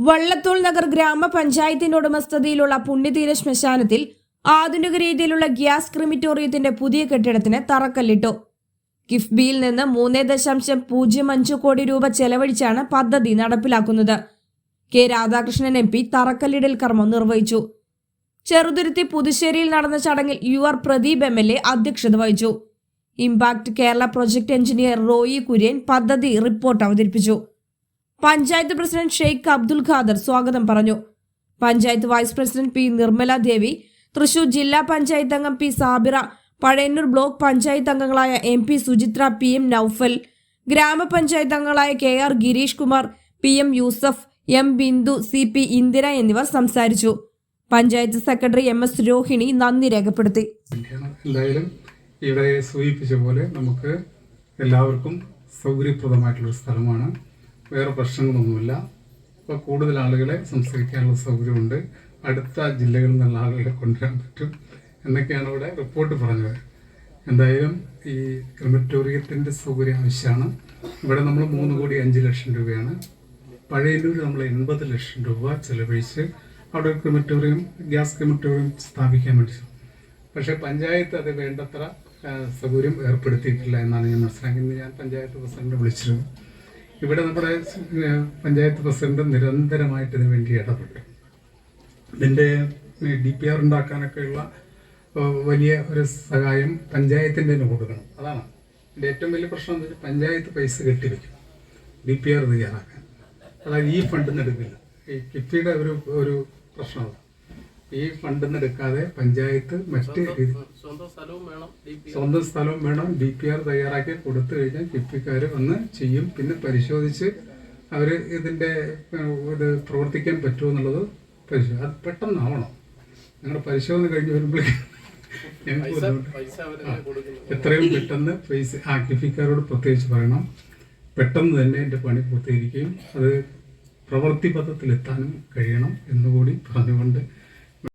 വള്ളത്തോൾ നഗർ ഗ്രാമപഞ്ചായത്തിന്റെ ഉടമസ്ഥതയിലുള്ള പുണ്യതീര ശ്മശാനത്തിൽ ആധുനിക രീതിയിലുള്ള ഗ്യാസ് ക്രിമിറ്റോറിയത്തിന്റെ പുതിയ കെട്ടിടത്തിന് തറക്കല്ലിട്ടു. കിഫ്ബിയിൽ നിന്ന് മൂന്ന് ദശാംശം പൂജ്യം അഞ്ച് കോടി രൂപ ചെലവഴിച്ചാണ് പദ്ധതി നടപ്പിലാക്കുന്നത്. കെ രാധാകൃഷ്ണൻ എം പി തറക്കല്ലിടൽ കർമ്മം നിർവഹിച്ചു. ചെറുതുരുത്തി പുതുശ്ശേരിയിൽ നടന്ന ചടങ്ങിൽ U R Pradeep M L A അധ്യക്ഷത വഹിച്ചു. Impact Kerala project engineer Roy Kurian പദ്ധതി റിപ്പോർട്ട് അവതരിപ്പിച്ചു. പഞ്ചായത്ത് പ്രസിഡന്റ് ഷെയ്ഖ് അബ്ദുൽ ഖാദർ സ്വാഗതം പറഞ്ഞു. Panchayat vice president P Nirmala Devi Thrissur ജില്ലാ പഞ്ചായത്ത് അംഗം പി സാബിറ പഴയന്നൂർ ബ്ലോക്ക് പഞ്ചായത്ത് അംഗങ്ങളായ M P Suchitra P M Noufal ഗ്രാമപഞ്ചായത്ത് അംഗങ്ങളായ K R Girish Kumar P M Yusuf M Bindu C P Indira എന്നിവർ സംസാരിച്ചു. Panchayat secretary M S Rohini നന്ദി രേഖപ്പെടുത്തി. എന്തായാലും ഇവിടെ സൂചിപ്പിച്ച പോലെ നമുക്ക് എല്ലാവർക്കും സൗകര്യപ്രദമായിട്ടുള്ള സ്ഥലമാണ്. വേറെ പ്രശ്നങ്ങളൊന്നുമില്ല. അപ്പോൾ കൂടുതൽ ആളുകളെ സംസ്കരിക്കാനുള്ള സൗകര്യമുണ്ട്. അടുത്ത ജില്ലകളിൽ നിന്നുള്ള ആളുകളെ കൊണ്ടുവരാൻ പറ്റും എന്നൊക്കെയാണ് ഇവിടെ റിപ്പോർട്ട് പറഞ്ഞത്. എന്തായാലും ഈ ക്രിമറ്റോറിയത്തിന്റെ സൗകര്യം ആവശ്യമാണ്. ഇവിടെ നമ്മൾ മൂന്ന് കോടി അഞ്ച് ലക്ഷം രൂപയാണ്. പഴയന്നൂർ നമ്മൾ എൺപത് ലക്ഷം രൂപ ചെലവഴിച്ച് അവിടെ ക്രിമറ്റോറിയം ഗ്യാസ് ക്രിമറ്റോറിയം സ്ഥാപിക്കാൻ വേണ്ടി. പക്ഷേ പഞ്ചായത്ത് അത് വേണ്ടത്ര സൗകര്യം ഏർപ്പെടുത്തിയിട്ടില്ല എന്നാണ് ഞാൻ മനസ്സിലാക്കുന്നത്. ഞാൻ പഞ്ചായത്ത് പ്രസിഡന്റ് വിളിച്ചിരുന്നു. ഇവിടെ നമ്മുടെ പഞ്ചായത്ത് പ്രസിഡന്റ് നിരന്തരമായിട്ട് ഇതിനു വേണ്ടി ഇടപെട്ടു. ഇതിന്റെ ഡി പി ആർ ഉണ്ടാക്കാനൊക്കെയുള്ള വലിയ ഒരു സഹായം പഞ്ചായത്തിന്റെ തന്നെ കൊടുക്കണം. അതാണ്. ഇതിന്റെ ഏറ്റവും വലിയ പ്രശ്നം എന്ന് വെച്ചാൽ പഞ്ചായത്ത് പൈസ കെട്ടിവെക്കും. ഡി പി ആർ തയ്യാറാക്കാൻ. അതായത് ഈ ഫണ്ടിൽ നിന്ന് എടുക്കില്ല. ഈ കിഫ്റ്റിയുടെ ഒരു ഒരു പ്രശ്നമാണ് ഈ ഫണ്ടിൽ നിന്ന് എടുക്കാതെ പഞ്ചായത്ത് മറ്റ് സ്വന്തം സ്ഥലവും വേണം ഡി പി ആർ. തയ്യാറാക്കി കൊടുത്തു കഴിഞ്ഞാൽ കിഫ്ബിക്കാർ വന്ന് ചെയ്യും. പിന്നെ പരിശോധിച്ച് അവർ ഇതിന്റെ ഇത് പ്രവർത്തിക്കാൻ പറ്റുമോ എന്നുള്ളത് പരിശോധന അത് പെട്ടെന്നാവണം. ഞങ്ങളുടെ പരിശോധന കഴിഞ്ഞ് വരുമ്പോഴേക്കും ഞങ്ങൾക്ക് എത്രയും പെട്ടെന്ന് പൈസ ആ കിഫിക്കാരോട് പ്രത്യേകിച്ച് പറയണം. പെട്ടെന്ന് തന്നെ എന്റെ പണി പൂർത്തീകരിക്കുകയും അത് പ്രവൃത്തി പദത്തിലെത്താനും കഴിയണം എന്നുകൂടി പറഞ്ഞുകൊണ്ട്